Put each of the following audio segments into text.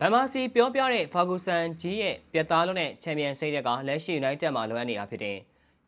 ဗန်မာစီပြောပြတဲ့ဖာဂူဆန်ကြီးရဲ့ပြတ်သားလုံးနဲ့ချန်ပီယံစိတ်သက်ကလက်ရှိ United မှာလွှမ်းနေတာဖြစ်တဲ့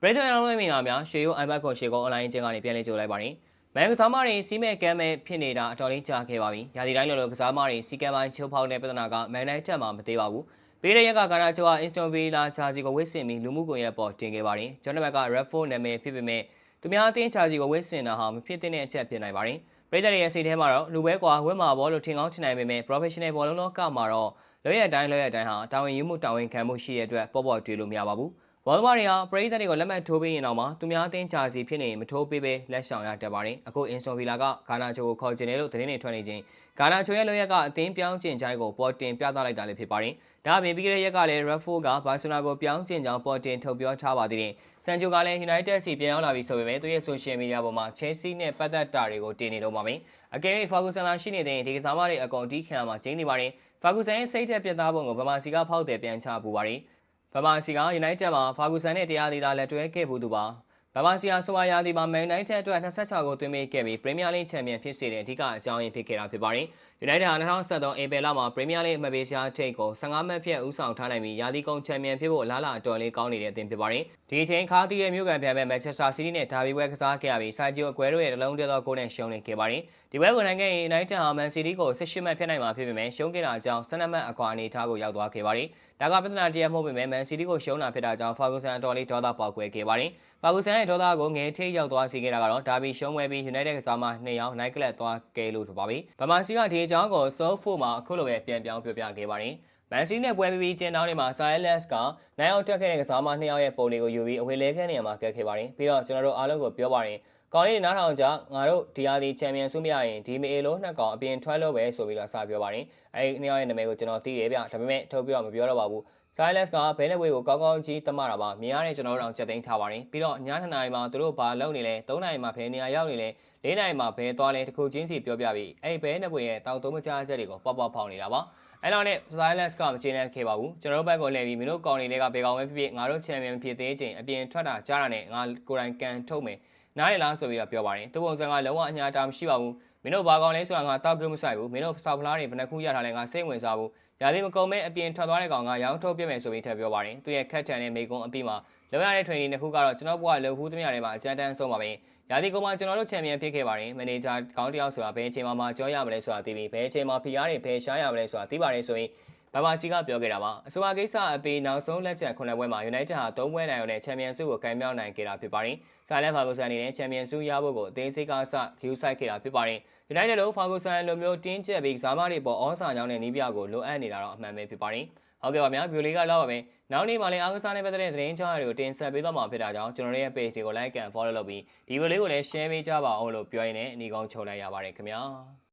ပရိသတ်အားလုံးမိနာများရှေယိုအိုင်ဘတ်ကိုရှေကုန်းအွန်လိုင်းကျင်းကနေပြန်လည်ကြိုလိုက်ပါတယ်။မန်ကစားမတွေစီးမဲ့ကမ်းမဲ့ဖြစ်နေတာအတော်လေးကြာခဲ့ပါပြီ။ရာသီတိုင်းလိုလိုကစားမတွေစီကမ်းပိုင်းချိုးဖောက်တဲ့ပြဿနာကမန်နိုင်တက်မှာမသေးပါဘူး။ပေးတဲ့ရက်ကကာနာချိုကအင်စတိုဗီလာချာစီကိုဝစ်စင်ပြီးလူမှုကွန်ရက်ပေါ်တင်ခဲ့ပါတယ်။ဂျွန်နဘက်က Redford နာမည်ဖြစ်ပေမဲ့သူများအသင်းချာစီကိုဝစ်စင်တာဟာမဖြစ်တဲ့အချက်ဖြစ်နိုင်ပါတယ်။ ပရိသတ်ရဲ့စိတ်ထဲမှာတော့လူပဲကွာဝက်မှာဘောလို့ထင်ကောင်းထင်နိုင်ပေမဲ့ professional ဘောလုံးလောကမှာတော့လွရရတိုင်းလွရရတိုင်းဟာတာဝန်ယူမှုတာဝန်ခံမှုရှိတဲ့အတွက်ပေါ့ပေါ့တွေ့လို့မရပါဘူး။ ဘောလုံးမတွေဟာပရိသတ်တွေကိုလက်မှတ်ထိုးပေးရင်တော့မှသူများအသင်းချာစီဖြစ်နေရင်မထိုးပေးပဲလက်ဆောင်ရတတ်ပါတယ်။အခုအင်စတိုဗီလာကဂါနာချိုကိုခေါ်ကျင်တယ်လို့သတင်းတွေထွက်နေခြင်းဂါနာချိုရဲ့လွရရက်ကအသင်းပြောင်းကျင်ချိုင်းကိုပေါ်တင်ပြသလိုက်တာလည်းဖြစ်ပါတယ်။ဒါအပြင်ပြီးခဲ့တဲ့ရက်ကလည်း Raffo ကဘာစီလိုနာကိုပြောင်းကျင်ကြောင်းပေါ်တင်ထုတ်ပြောထားပါသေးတယ်။ဆန်ဂျိုကလည်း United စီပြန်ရောက်လာပြီဆိုပေမဲ့သူရဲ့ social media ပေါ်မှာ Chelsea နဲ့ပတ်သက်တာတွေကိုတင်နေတော့ပါမယ်။အကယ်၍ Ferguson လာရှိနေတဲ့ဒီကစားမတွေအကုန်တီးခံရမှာကျင်းနေပါတယ်။ဖာဂူဆန်ရဲ့စိတ်သက်ပြတ်သားပုံကိုဗမာစီကဖောက်တယ်ပြန်ချပူပါတယ်။ ဗမာစီက United မှာဖာဂူဆန်နဲ့တရားသေးတာလက်တွဲခဲ့ဘူးသူပါ။ဗမာစီယာဆိုဝါယာဒီမှာ Man United အတွက်26ဂိုးသွင်းပေးခဲ့ပြီး Premier League ချန်ပီယံဖြစ်စေတဲ့အဓိကအကြောင်းရင်းဖြစ်ခဲ့တာဖြစ်ပါတယ်။ United ဟာ2023ဧပြီလမှာ Premier League အမှတ်ပေးစရာထိပ်ကို15မှတ်ဖြတ်ဦးဆောင်ထားနိုင်ပြီးယာဒီကုန်းချန်ပီယံဖြစ်ဖို့လားလာအတော်လေးကောင်းနေတဲ့အသင်းဖြစ်ပါတယ်။ဒီအချိန်ခါတီးရဲ့မြို့ကန်ပြန်မဲ့ Manchester City နဲ့ဒါဘီဝဲကစားခဲ့ရပြီးစာဂျီယိုအကွဲတို့ရဲ့တလုံးတည်းသောဂိုးနဲ့ရှုံးနေခဲ့ပါတယ်။ဒီဘဲကိုနိုင်ခဲ့ရင် United ဟာ Man City ကို18မှတ်ဖြတ်နိုင်မှာဖြစ်ပေမဲ့ရှုံးခဲ့တာကြောင့်12မှတ်အကွာအနေထားကိုရောက်သွားခဲ့ပါတယ်။ ဒါကပြဿနာတရားမဟုတ်ပေမဲ့ Man City ကိုရှုံးတာဖြစ်တာကြောင့် Ferguson အတော်လေးဒေါသပေါက်ကွဲခဲ့ပါတယ်။ Ferguson ရဲ့ဒေါသကိုငယ်ထိရောက်သွားစေခဲ့တာကတော့ဒါဘီရှုံးပွဲပြီး United ကစားမ2ယောက် night club သွားခဲ့လို့ထပါပြီ။ဗမာစီကဒီအကြောင်းကို Soul 4မှာအခုလိုပဲပြန်ပြောင်းပြောပြခဲ့ပါတယ်။မန်စီနဲ့ပွဲပြီးပြီးကျင်းတောင်းတွေမှာ Silas ကနိုင်အောင်တက်ခဲ့တဲ့ကစားမ2ယောက်ရဲ့ပုံတွေကိုယူပြီးအဝေးလဲခဲနေရာမှာကက်ခဲ့ပါတယ်။ပြီးတော့ကျွန်တော်တို့အားလုံးကိုပြောပါတယ်။ ကောင်းလေးနားထောင်ကြငါတို့ဒီအားဒီချန်ပီယံဆုမရရင်ဒီမေလုံးနှစ်ကောင်အပြင်ထွက်လို့ပဲဆိုပြီးတော့စပြောပါတယ်။အဲဒီနှစ်ယောက်ရဲ့နာမည်ကိုကျွန်တော်သိတယ်ဗျ။ဒါပေမဲ့ထုတ်ပြီးတော့မပြောတော့ပါဘူး။ Silas ကဘဲနဲ့ဝေးကိုကောင်းကောင်းကြီးတမတာပါမြင်ရတဲ့ကျွန်တော်တို့အောင်ချက်သိမ်းထားပါတယ်ပြီးတော့ည2နာရီမှာသူတို့ဘာလုပ်နေလဲ3နာရီမှာဘယ်နေရာရောက်နေလဲ4နာရီမှာဘယ်သွားလဲတခုချင်းစီပြောပြပြီးအဲ့ဘဲနဲ့ဝေးရဲ့တောက်သုံးမကြားချက်တွေကိုပေါက်ပေါက်ဖောင်းနေတာပါအဲ့တော့နဲ့ Silas ကမကျေနပ်ခဲ့ပါဘူးကျွန်တော်တို့ဘက်ကိုလှည့်ပြီးမင်းတို့ကောင်းနေတဲ့ကဘယ်ကောင်ပဲဖြစ်ဖြစ်ငါတို့ချန်ပီယံဖြစ်သေးခြင်းအပြင်ထွက်တာကြားတာနဲ့ငါကိုယ်တိုင်ကန်ထုတ်မယ် နားရလားဆိုပြီးတော့ပြောပါတယ်သူပုံစံကလုံးဝအညာတာမရှိပါဘူးမင်းတို့ဘာကောင်လဲဆိုတာငါတောက်ကြမဆိုင်ဘူးမင်းတို့စောက်ဖလားတွေဘယ်နှခုရထားလဲငါစိတ်ဝင်စားဘူးရာသီမကုန်မဲ့အပြင်ထွက်သွားတဲ့ကောင်ကရောင်းထုတ်ပြမယ်ဆိုပြီးထပ်ပြောပါတယ်သူရဲ့ခက်ထန်တဲ့မိကုံအပြီးမှာလောရတဲ့ training တစ်ခုကတော့ကျွန်တော်ဘဝလှုပ်ခူးသမျှတွေမှာအကြမ်းတမ်းဆုံးပါပဲရာသီကုန်မှာကျွန်တော်တို့ချန်ပီယံဖြစ်ခဲ့ပါတယ်မန်နေဂျာကောင်းတယောက်ဆိုတာဘယ်အချိန်မှမကြောရမလဲဆိုတာသိပြီးဘယ်အချိန်မှ PR တွေဘယ်ရှားရမလဲဆိုတာသိပါတယ်ဆိုရင် ဘာဘာစီကပြောခဲ့တာပါအဆိုပါကိစ္စအပြီးနောက်ဆုံးလက်ချက်ခုနှစ်ပွဲမှာ United ဟာ၃ပွဲနိုင်ရုံနဲ့ချန်ပီယံဆုကိုကံမြောက်နိုင်ခဲ့တာဖြစ်ပါတယ်။ဆာလန်ဖာဂိုဆန်အနေနဲ့ချန်ပီယံဆုရဖို့ကိုအသေးစိတ်ကစခူးဆိုင်ခဲ့တာဖြစ်ပါတယ်။ United လို့ဖာဂိုဆန်လိုမျိုးတင်းကျပ်ပြီးကစားမတွေပေါ်အောစာကြောင်းနဲ့နီးပြကိုလိုအပ်နေတာတော့အမှန်ပဲဖြစ်ပါတယ်။ဟုတ်ကဲ့ပါဗျာဗီဒီယိုလေးကလောက်ပါမယ်။နောက်နေ့မှလည်းအားကစားနဲ့ပတ်သက်တဲ့သတင်းချားတွေကိုတင်ဆက်ပေးသွားမှာဖြစ်တာကြောင့်ကျွန်တော်ရဲ့ page တွေကို like and follow လုပ်ပြီးဒီဗီဒီယိုလေးကိုလည်း share ပေးကြပါအောင်လို့ပြောရင်းနဲ့အနီကောင်းချုပ်လိုက်ရပါတယ်ခင်ဗျာ။